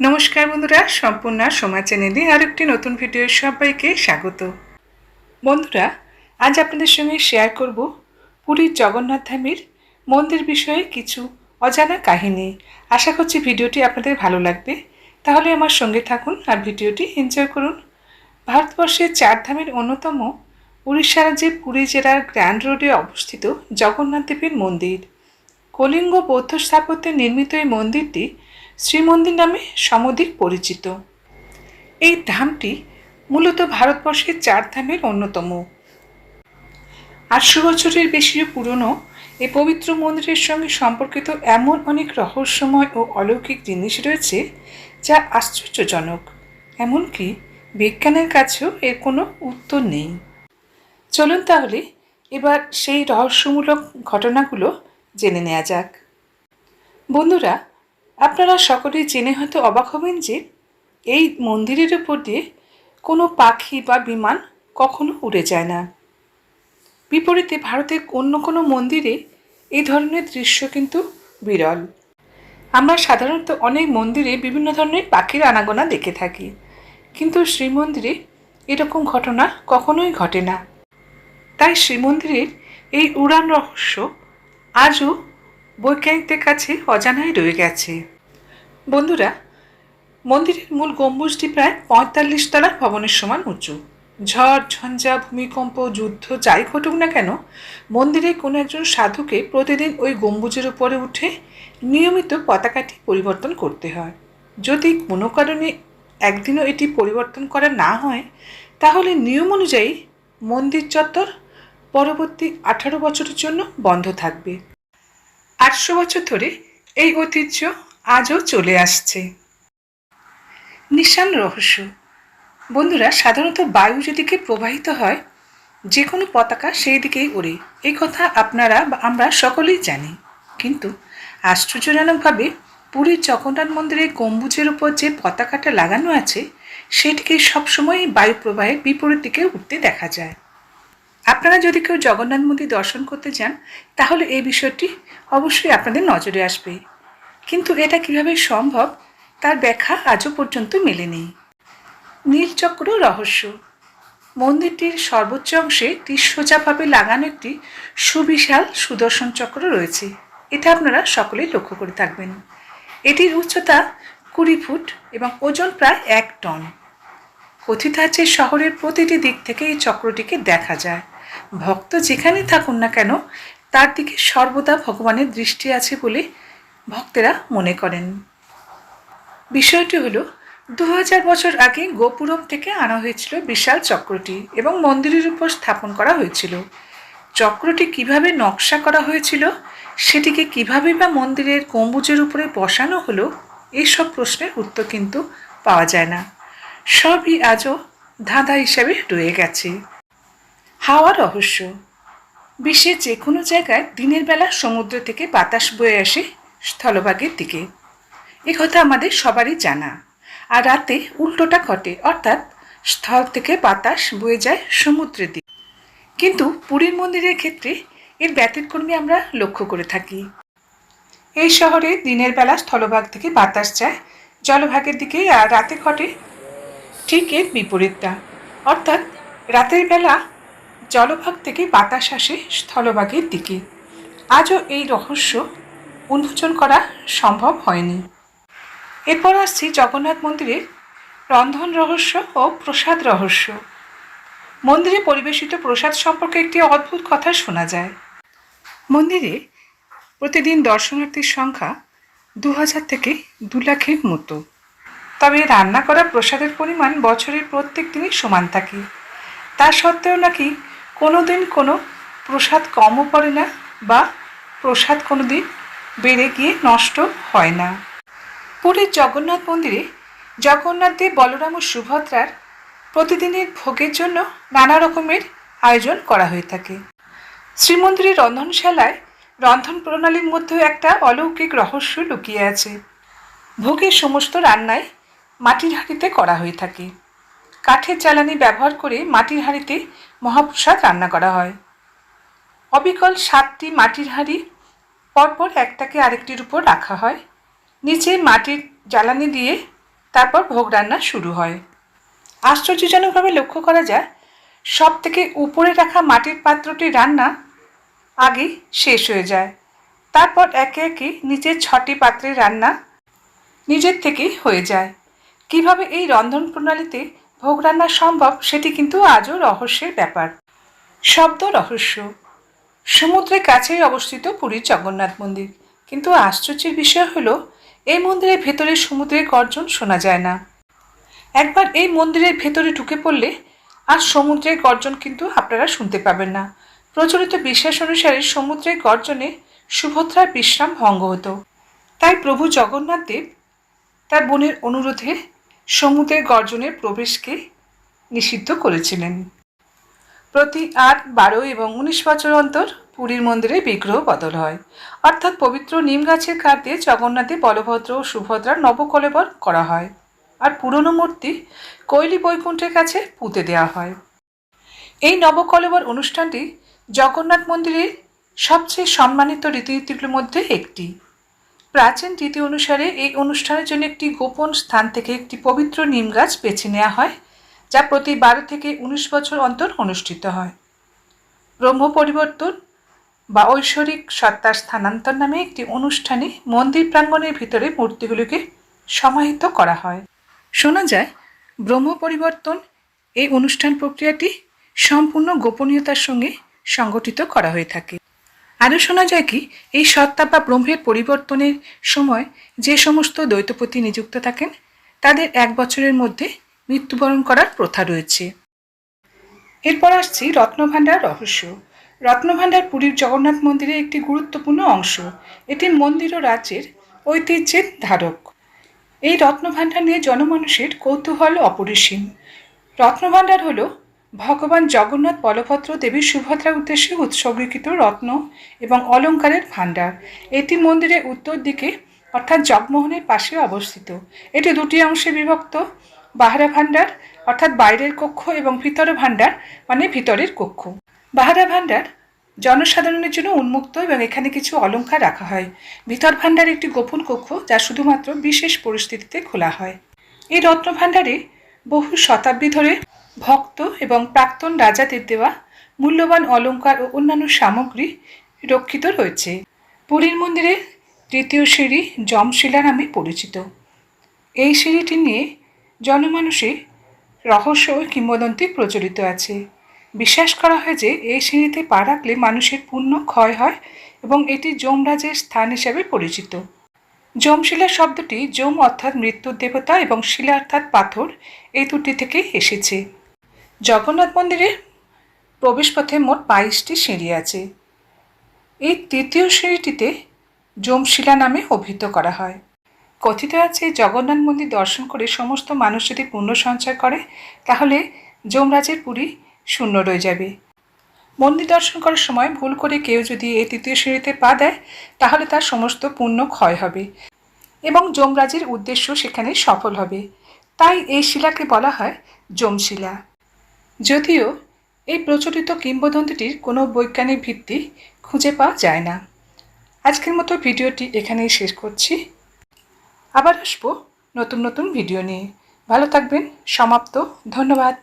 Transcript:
নমস্কার বন্ধুরা, সম্পূর্ণ সময় চ্যানেলে আর একটি নতুন ভিডিও সবাইকে স্বাগত। বন্ধুরা, আজ আপনাদের সঙ্গে শেয়ার করব পুরীর জগন্নাথ ধামের মন্দির বিষয়ে কিছু অজানা কাহিনী। আশা করছি ভিডিওটি আপনাদের ভালো লাগবে। তাহলে আমার সঙ্গে থাকুন আর ভিডিওটি এনজয় করুন। ভারতবর্ষের চার ধামের অন্যতম উড়িষ্যা রাজ্যের পুরী জেলার গ্র্যান্ড রোডে অবস্থিত জগন্নাথ দেবের মন্দির। কলিঙ্গ বৌদ্ধ স্থাপত্যে নির্মিত এই মন্দিরটি শ্রীমন্দির নামে সমধিক পরিচিত। এই ধামটি মূলত ভারতবর্ষের চার ধামের অন্যতম। আটশো বছরের বেশিও পুরনো এ পবিত্র মন্দিরের সঙ্গে সম্পর্কিত এমন অনেক রহস্যময় ও অলৌকিক জিনিস রয়েছে যা আশ্চর্যজনক, এমনকি বিজ্ঞানের কাছেও এর কোনো উত্তর নেই। চলুন তাহলে এবার সেই রহস্যমূলক ঘটনাগুলো জেনে নেওয়া যাক। বন্ধুরা আপনারা সকলেই জেনে হয়তো অবাক হবেন যে এই মন্দিরের উপর দিয়ে কোনো পাখি বা বিমান কখনো উড়ে যায় না। বিপরীতে ভারতের অন্য কোনো মন্দিরে এই ধরনের দৃশ্য কিন্তু বিরল। আমরা সাধারণত অনেক মন্দিরে বিভিন্ন ধরনের পাখির আনাগোনা দেখে থাকি, কিন্তু শ্রীমন্দিরে এরকম ঘটনা কখনোই ঘটে না। তাই শ্রীমন্দিরের এই উড়ান রহস্য আজও বৈজ্ঞানিকদের কাছে অজানাই রয়ে গেছে। বন্ধুরা, মন্দিরের মূল গম্বুজটি প্রায় পঁয়তাল্লিশ তলার ভবনের সমান উঁচু। ঝড়, ঝঞ্ঝা, ভূমিকম্প, যুদ্ধ যাই ঘটুক না কেন মন্দিরে কোনো একজন সাধুকে প্রতিদিন ওই গম্বুজের উপরে উঠে নিয়মিত পতাকাটি পরিবর্তন করতে হয়। যদি কোনো কারণে একদিনও এটি পরিবর্তন করা না হয়, তাহলে নিয়ম অনুযায়ী মন্দির চত্বর পরবর্তী আঠারো বছরের জন্য বন্ধ থাকবে। আটশো বছর ধরে এই ঐতিহ্য আজও চলে আসছে। নিশান রহস্য। বন্ধুরা, সাধারণত বায়ু যেদিকে প্রবাহিত হয় যে কোনো পতাকা সেই দিকেই ওড়ে। এই কথা আপনারা বা আমরা সকলেই জানি। কিন্তু আশ্চর্যজনকভাবে পুরীর জগন্নাথ মন্দিরের গম্বুজের উপর যে পতাকাটা লাগানো আছে, সেটিকে সবসময় বায়ু প্রবাহের বিপরীত দিকে উঠতে দেখা যায়। আপনারা যদি কেউ জগন্নাথ মন্দির দর্শন করতে যান, তাহলে এই বিষয়টি অবশ্যই আপনাদের নজরে আসবে। কিন্তু এটা কীভাবে সম্ভব, তার ব্যাখ্যা আজও পর্যন্ত মেলেনি। নীলচক্র রহস্য। মন্দিরটির সর্বোচ্চ অংশে একটি সোজাভাবে লাগানো একটি সুবিশাল সুদর্শন চক্র রয়েছে। এটা আপনারা সকলেই লক্ষ্য করে থাকবেন। এটির উচ্চতা কুড়ি ফুট এবং ওজন প্রায় এক টন। কথিত আছে শহরের প্রতিটি দিক থেকে এই চক্রটিকে দেখা যায়। ভক্ত যেখানে থাকুন না কেন, তার দিকে সর্বদা ভগবানের দৃষ্টি আছে বলে ভক্তেরা মনে করেন। বিষয়টি হলো দু হাজার বছর আগে গোপুরম থেকে আনা হয়েছিল বিশাল চক্রটি এবং মন্দিরের উপর স্থাপন করা হয়েছিল। চক্রটি কীভাবে নকশা করা হয়েছিল, সেটিকে কীভাবে বা মন্দিরের গম্বুজের উপরে বসানো হলো এইসব প্রশ্নের উত্তর কিন্তু পাওয়া যায় না। সবই আজও ধাঁধা হিসাবে রয়ে গেছে। হাওয়া রহস্য। বিশ্বের যে কোনো জায়গায় দিনের বেলা সমুদ্র থেকে বাতাস বয়ে আসে স্থলভাগের দিকে। কথা আমাদের সবারই জানা। আর রাতে উল্টোটা ঘটে, অর্থাৎ স্থল থেকে বাতাস বয়ে যায় সমুদ্রের দিকে। কিন্তু পুরীর মন্দিরের ক্ষেত্রে এর ব্যতিক্রমী আমরা লক্ষ্য করে থাকি। এই শহরে দিনের বেলা স্থলভাগ থেকে বাতাস যায়, জলভাগের দিকে, আর রাতে ঘটে ঠিক এর বিপরীতটা। অর্থাৎ রাতের বেলা জলভাগ থেকে বাতাস আসে স্থলভাগের দিকে। আজও এই রহস্য উন্মোচন করা সম্ভব হয়নি। এরপর আসছি জগন্নাথ মন্দিরের রন্ধন রহস্য ও প্রসাদ রহস্য। মন্দিরে পরিবেশিত প্রসাদ সম্পর্কে একটি অদ্ভুত কথা শোনা যায়। মন্দিরে প্রতিদিন দর্শনার্থীর সংখ্যা দু হাজার থেকে দু লাখের মতো। তবে রান্না করা প্রসাদের পরিমাণ বছরের প্রত্যেক দিনই সমান থাকে। তা সত্ত্বেও নাকি কোনো দিন কোনো প্রসাদ কমও পড়ে না বা প্রসাদ কোনো দিন বেড়ে গিয়ে নষ্ট হয় না। পুরীর জগন্নাথ মন্দিরে জগন্নাথ দেব বলরাম ও সুভদ্রার প্রতিদিনের ভোগের জন্য নানা রকমের আয়োজন করা হয়ে থাকে। শ্রীমন্দিরের রন্ধনশালায় রন্ধন প্রণালীর মধ্যেও একটা অলৌকিক রহস্য লুকিয়ে আছে। ভোগের সমস্ত রান্নায় মাটির হাঁড়িতে করা হয়ে থাকে। কাঠের জ্বালানি ব্যবহার করে মাটির হাঁড়িতে মহাপ্রসাদ রান্না করা হয়। অবিকল সাতটি মাটির হাঁড়ি পরপর একটাকে আরেকটির উপর রাখা হয়। নিচে মাটির জ্বালানি দিয়ে তারপর ভোগ রান্না শুরু হয়। আশ্চর্যজনকভাবে লক্ষ্য করা যায় সব থেকে উপরে রাখা মাটির পাত্রটি রান্না আগে শেষ হয়ে যায়। তারপর একে একে নিচের ছটি পাত্রের রান্না নিজের থেকেই হয়ে যায়। কীভাবে এই রন্ধন প্রণালীতে ভোগ রান্না সম্ভব, সেটি কিন্তু আজও রহস্যের ব্যাপার। শব্দ রহস্য। সমুদ্রের কাছেই অবস্থিত পুরীর জগন্নাথ মন্দির। কিন্তু আশ্চর্যের বিষয় হলো, এই মন্দিরের ভেতরে সমুদ্রের গর্জন শোনা যায় না। একবার এই মন্দিরের ভেতরে ঢুকে পড়লে, আর সমুদ্রের গর্জন কিন্তু আপনারা শুনতে পাবেন না। প্রচলিত বিশ্বাস অনুসারে সমুদ্রের গর্জনে সুভদ্রার বিশ্রাম ভঙ্গ হতো। তাই প্রভু জগন্নাথ দেব তার বোনের অনুরোধে সমুদ্রের গর্জনের প্রবেশকে নিষিদ্ধ করেছিলেন। প্রতি আট, বারো এবং উনিশ বছর অন্তর পুরীর মন্দিরে বিগ্রহ বদল হয়। অর্থাৎ পবিত্র নিম গাছের দিয়ে জগন্নাথে বলভদ্র ও সুভদ্রার নবকলেবর করা হয়। আর পুরনো মূর্তি কৈলি বৈকুণ্ঠের কাছে পুঁতে দেওয়া হয়। এই নবকলেবর অনুষ্ঠানটি জগন্নাথ মন্দিরের সবচেয়ে সম্মানিত রীতিনীতিগুলোর মধ্যে একটি। প্রাচীন রীতি অনুসারে এই অনুষ্ঠানের জন্য একটি গোপন স্থান থেকে একটি পবিত্র নিম গাছ বেছে নেওয়া হয়, যা প্রতি বারো থেকে উনিশ বছর অন্তর অনুষ্ঠিত হয়। ব্রহ্ম পরিবর্তন বা ঐশ্বরিক সত্তার স্থানান্তর নামে একটি অনুষ্ঠানে মন্দির প্রাঙ্গণের ভিতরে মূর্তিগুলিকে সমাহিত করা হয়। শোনা যায়, ব্রহ্ম পরিবর্তন এই অনুষ্ঠান প্রক্রিয়াটি সম্পূর্ণ গোপনীয়তার সঙ্গে সংগঠিত করা হয়ে থাকে। আরও শোনা যায় কি, এই সত্তা বা ব্রহ্মের পরিবর্তনের সময় যে সমস্ত দ্বৈতপতি নিযুক্ত থাকেন, তাদের এক বছরের মধ্যে মৃত্যুবরণ করার প্রথা রয়েছে। এরপর আসছি রত্নভাণ্ডার রহস্য। রত্নভাণ্ডার পুরীর জগন্নাথ মন্দিরের একটি গুরুত্বপূর্ণ অংশ। এটি মন্দির ও রাজ্যের ঐতিহ্যের ধারক। এই রত্নভাণ্ডার নিয়ে জনমানুষের কৌতূহল অপরিসীম। রত্নভাণ্ডার হল ভগবান জগন্নাথ বলভদ্র দেবী সুভদ্রার উদ্দেশ্যে উৎসর্গীকৃত রত্ন এবং অলঙ্কারের ভাণ্ডার। এটি মন্দিরের উত্তর দিকে, অর্থাৎ জগমোহনের পাশে অবস্থিত। এটি দুটি অংশে বিভক্ত, বাহারা ভাণ্ডার, অর্থাৎ বাইরের কক্ষ এবং ভিতর ভাণ্ডার মানে ভিতরের কক্ষ। বাহারা ভাণ্ডার জনসাধারণের জন্য উন্মুক্ত এবং এখানে কিছু অলংকার রাখা হয়। ভিতর ভাণ্ডার একটি গোপন কক্ষ যা শুধুমাত্র বিশেষ পরিস্থিতিতে খোলা হয়। এই রত্ন ভাণ্ডারে বহু শতাব্দী ধরে ভক্ত এবং প্রাক্তন রাজাদের দেওয়া মূল্যবান অলঙ্কার ও অন্যান্য সামগ্রী রক্ষিত রয়েছে। পুরীর মন্দিরের তৃতীয় সিঁড়ি জমশিলা নামে পরিচিত। এই সিঁড়িটি নিয়ে জনমানুষে রহস্য ও কিংবদন্তি প্রচলিত আছে। বিশ্বাস করা হয় যে এই সিঁড়িতে পা রাখলে মানুষের পুণ্য ক্ষয় হয় এবং এটি যমরাজের স্থান হিসাবে পরিচিত। যমশিলা শব্দটি যম অর্থাৎ মৃত্যুর দেবতা এবং শিলা অর্থাৎ পাথর এই দুটি থেকে এসেছে। জগন্নাথ মন্দিরের প্রবেশপথে মোট বাইশটি সিঁড়ি আছে। এই তৃতীয় সিঁড়িটিতে যমশিলা নামে অভিহিত করা হয়। কথিত আছে, জগন্নাথ মন্দির দর্শন করে সমস্ত মানুষ যদি পুণ্য সঞ্চয় করে, তাহলে যমরাজের পুরী শূন্য রয়ে যাবে। মন্দির দর্শন করার সময় ভুল করে কেউ যদি এই তৃতীয় সিঁড়িতে পা দেয়, তাহলে তার সমস্ত পুণ্য ক্ষয় হবে এবং যমরাজের উদ্দেশ্য সেখানে সফল হবে। তাই এই শিলাকে বলা হয় যমশিলা। যদিও এই প্রচলিত কিংবদন্তিটির কোনো বৈজ্ঞানিক ভিত্তি খুঁজে পাওয়া যায় না। আজকের মতো ভিডিওটি এখানেই শেষ করছি। আবার আসব নতুন নতুন ভিডিও নিয়ে। ভালো থাকবেন, সমাপ্ত, ধন্যবাদ।